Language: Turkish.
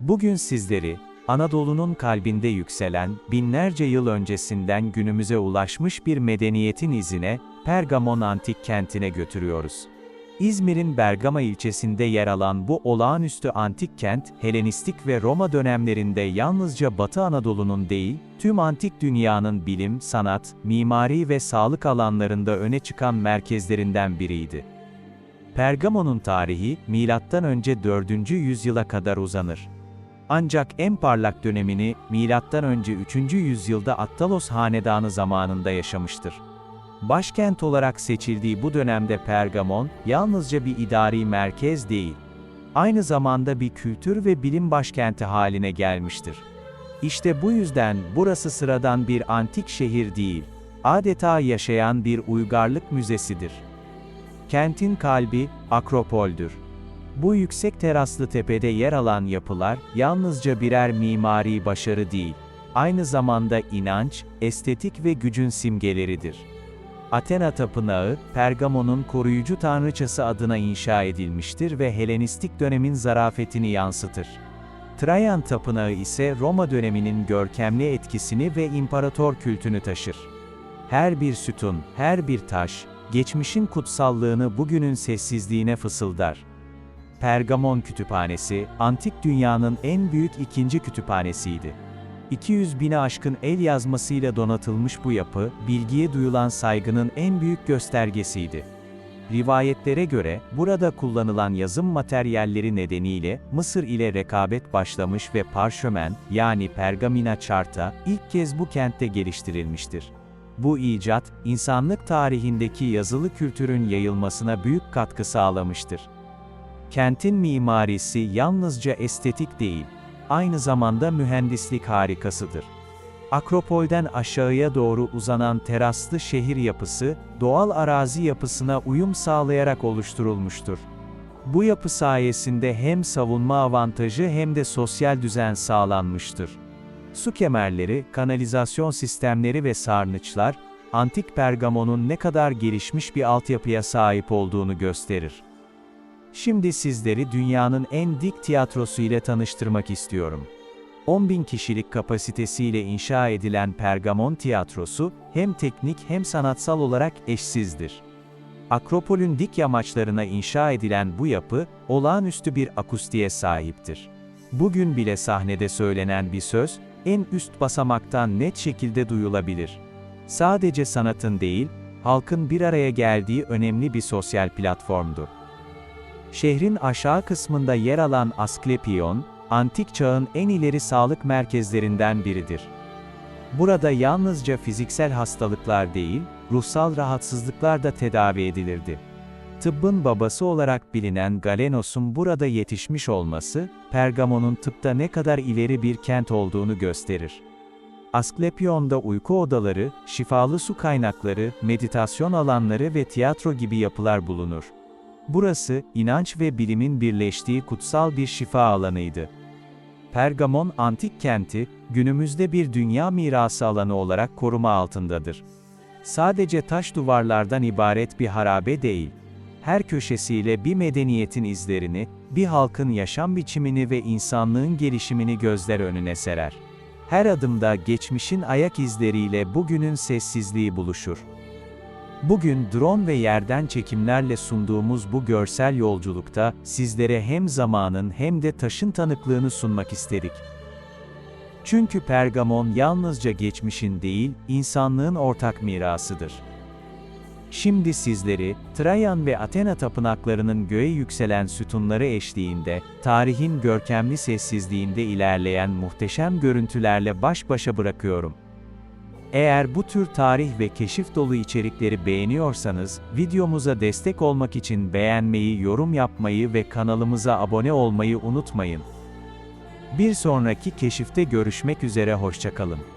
Bugün sizleri, Anadolu'nun kalbinde yükselen, binlerce yıl öncesinden günümüze ulaşmış bir medeniyetin izine, Pergamon antik kentine götürüyoruz. İzmir'in Bergama ilçesinde yer alan bu olağanüstü antik kent, Helenistik ve Roma dönemlerinde yalnızca Batı Anadolu'nun değil, tüm antik dünyanın bilim, sanat, mimari ve sağlık alanlarında öne çıkan merkezlerinden biriydi. Pergamon'un tarihi, M.Ö. 4. yüzyıla kadar uzanır. Ancak en parlak dönemini, M.Ö. 3. yüzyılda Attalos Hanedanı zamanında yaşamıştır. Başkent olarak seçildiği bu dönemde Pergamon, yalnızca bir idari merkez değil, aynı zamanda bir kültür ve bilim başkenti haline gelmiştir. İşte bu yüzden burası sıradan bir antik şehir değil, adeta yaşayan bir uygarlık müzesidir. Kentin kalbi, Akropol'dür. Bu yüksek teraslı tepede yer alan yapılar, yalnızca birer mimari başarı değil, aynı zamanda inanç, estetik ve gücün simgeleridir. Athena Tapınağı, Pergamon'un koruyucu tanrıçası adına inşa edilmiştir ve Helenistik dönemin zarafetini yansıtır. Trajan Tapınağı ise Roma döneminin görkemli etkisini ve imparator kültünü taşır. Her bir sütun, her bir taş, geçmişin kutsallığını bugünün sessizliğine fısıldar. Pergamon Kütüphanesi, antik dünyanın en büyük ikinci kütüphanesiydi. 200 bine aşkın el yazmasıyla donatılmış bu yapı, bilgiye duyulan saygının en büyük göstergesiydi. Rivayetlere göre, burada kullanılan yazım materyalleri nedeniyle, Mısır ile rekabet başlamış ve parşömen, yani pergamina charta, ilk kez bu kentte geliştirilmiştir. Bu icat, insanlık tarihindeki yazılı kültürün yayılmasına büyük katkı sağlamıştır. Kentin mimarisi yalnızca estetik değil, aynı zamanda mühendislik harikasıdır. Akropolden aşağıya doğru uzanan teraslı şehir yapısı, doğal arazi yapısına uyum sağlayarak oluşturulmuştur. Bu yapı sayesinde hem savunma avantajı hem de sosyal düzen sağlanmıştır. Su kemerleri, kanalizasyon sistemleri ve sarnıçlar, antik Pergamon'un ne kadar gelişmiş bir altyapıya sahip olduğunu gösterir. Şimdi sizleri dünyanın en dik tiyatrosu ile tanıştırmak istiyorum. 10.000 kişilik kapasitesiyle inşa edilen Pergamon Tiyatrosu, hem teknik hem sanatsal olarak eşsizdir. Akropol'ün dik yamaçlarına inşa edilen bu yapı, olağanüstü bir akustiğe sahiptir. Bugün bile sahnede söylenen bir söz, en üst basamaktan net şekilde duyulabilir. Sadece sanatın değil, halkın bir araya geldiği önemli bir sosyal platformdu. Şehrin aşağı kısmında yer alan Asklepion, antik çağın en ileri sağlık merkezlerinden biridir. Burada yalnızca fiziksel hastalıklar değil, ruhsal rahatsızlıklar da tedavi edilirdi. Tıbbın babası olarak bilinen Galenos'un burada yetişmiş olması, Pergamon'un tıpta ne kadar ileri bir kent olduğunu gösterir. Asklepion'da uyku odaları, şifalı su kaynakları, meditasyon alanları ve tiyatro gibi yapılar bulunur. Burası, inanç ve bilimin birleştiği kutsal bir şifa alanıydı. Pergamon antik kenti, günümüzde bir dünya mirası alanı olarak koruma altındadır. Sadece taş duvarlardan ibaret bir harabe değil, her köşesiyle bir medeniyetin izlerini, bir halkın yaşam biçimini ve insanlığın gelişimini gözler önüne serer. Her adımda geçmişin ayak izleriyle bugünün sessizliği buluşur. Bugün drone ve yerden çekimlerle sunduğumuz bu görsel yolculukta sizlere hem zamanın hem de taşın tanıklığını sunmak istedik. Çünkü Pergamon yalnızca geçmişin değil, insanlığın ortak mirasıdır. Şimdi sizleri, Trajan ve Athena tapınaklarının göğe yükselen sütunları eşliğinde, tarihin görkemli sessizliğinde ilerleyen muhteşem görüntülerle baş başa bırakıyorum. Eğer bu tür tarih ve keşif dolu içerikleri beğeniyorsanız, videomuza destek olmak için beğenmeyi, yorum yapmayı ve kanalımıza abone olmayı unutmayın. Bir sonraki keşifte görüşmek üzere hoşçakalın.